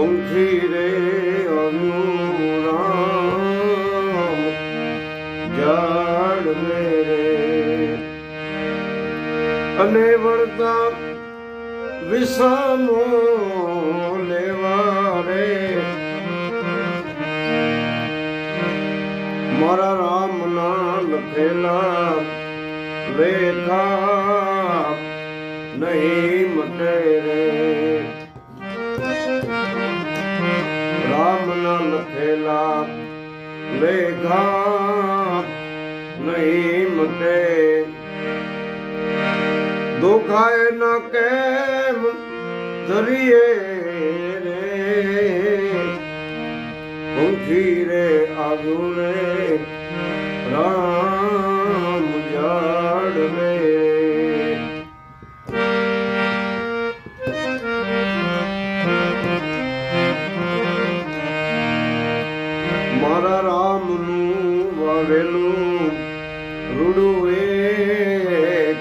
પંખી રે અનુરામ જાળવે રે અને વળતા વિષમો લેવા રે મારા રામ ના લખેલા લેખા નહીં મટે લખેલા લેખા નહીં મટે. દુખાય ન કેમ ધરીએ રે? પંખી રે રે રામ. વાવેલું રૂડું એક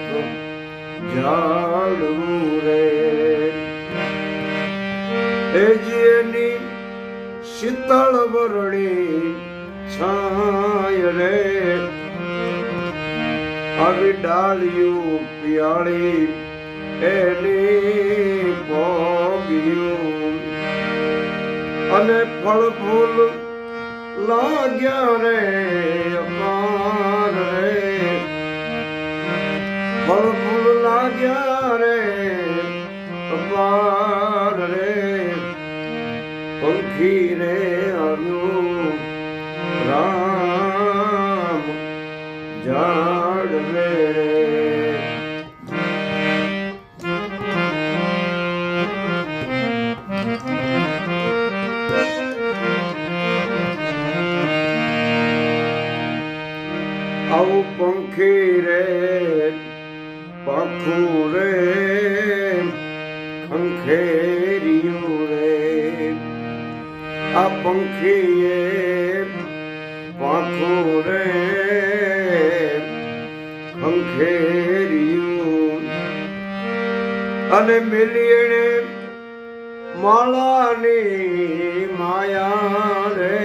રે. આવી ડાળિયું પિયાળી એની ભોગ્યું અને ફળ ફૂલ લાગ્યા રે, અપાર રે. ફળ ફૂલ લાગ્યા રે, અપાર રે. પંખી રે અનુ રામ, ઝાડ રે. ખંખેરિયું રે. આ પંખીએ પાખું રે. ખંખેરિયું અને મિલિયણે માળાની માયા રે.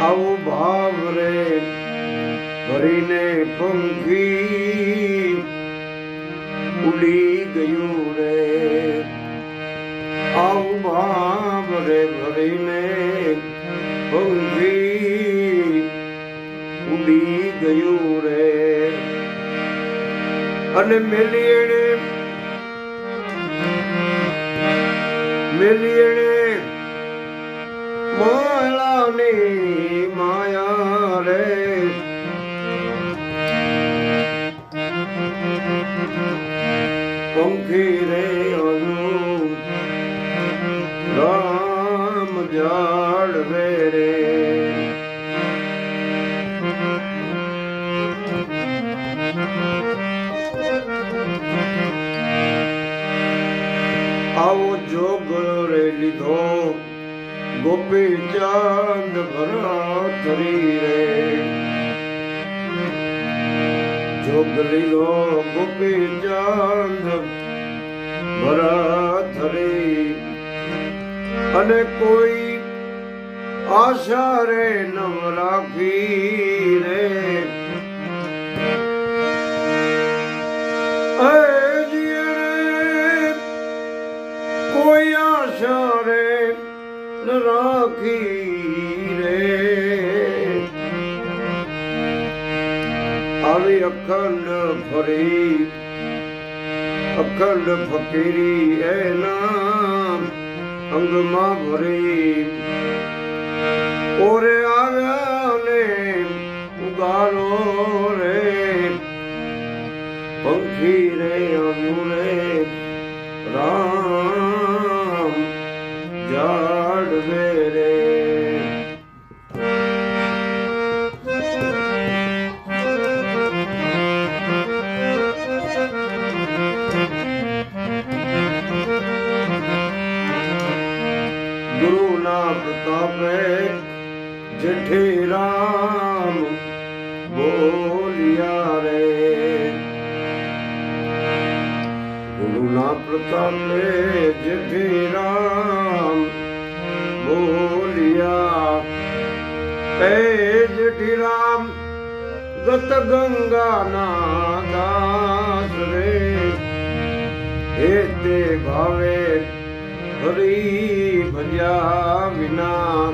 આવું ભાવ રે ભરીને પંખી ઉડી ગયું રે. આવું ભાવ ભરીને ભૂલી ઉડી ગયું રે. અને મેલીએ મેલીએ માળાની માયા પંખી રે અનુ રામ જાડવે રે આવો જોગ રે લીધો, ગોપી ચાંદ ભરાતરી રે. જોગ લીધો ગોપી ચાંદ ભરાતરી અને કોઈ આશા રે નવરાખી રે. કોઈ આશા રે રાખી રે. આવી અખંડ ફરી અખંડ ફકીરી એના અંગમાં ભરી. ઓરે આવ્યા ને ઉગારો રે, પંખી રે અમુરે, રામ જાડ રે જેઠી રામ બોલિયા રે. ગુના પ્રતાપે જેઠી રામ બોલિયા એ જેઠી રામ, ગત ગંગાના દાસ રે. હે તે ભાવે હરી ભજ્યા વિના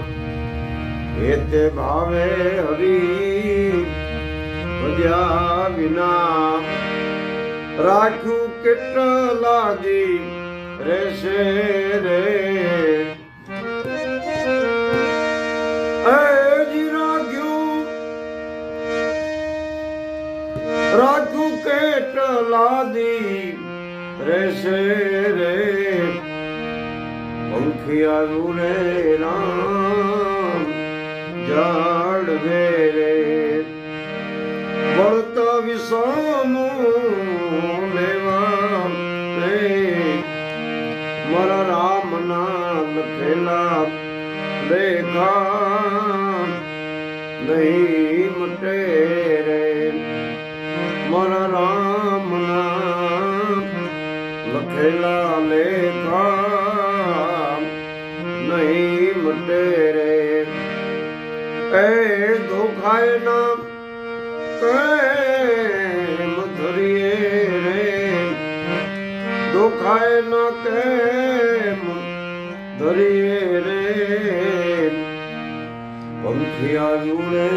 હે તે ભાવે હરી ભજ્યા વિના. રાખ્યું કેટલા દી રહેશે રે. રાખું કેટલા દી રહેશે રે. પંખિયા રે રામ જાડવે રે વળત વિષમો લેવા મારા રામના લખેલા લેખા નહીં મટે રે. મારા રામના લખેલા લેખા નહીં મટે રે. એ દુખાય ના કેમ ધરીએ રે? દુખાય ન કેમ? ધરીએ રે? પંખી આવ્યું રે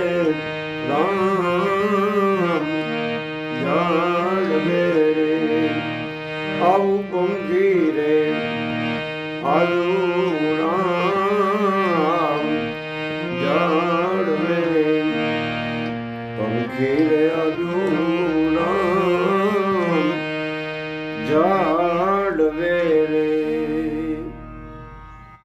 રામ જાળવે રે આવું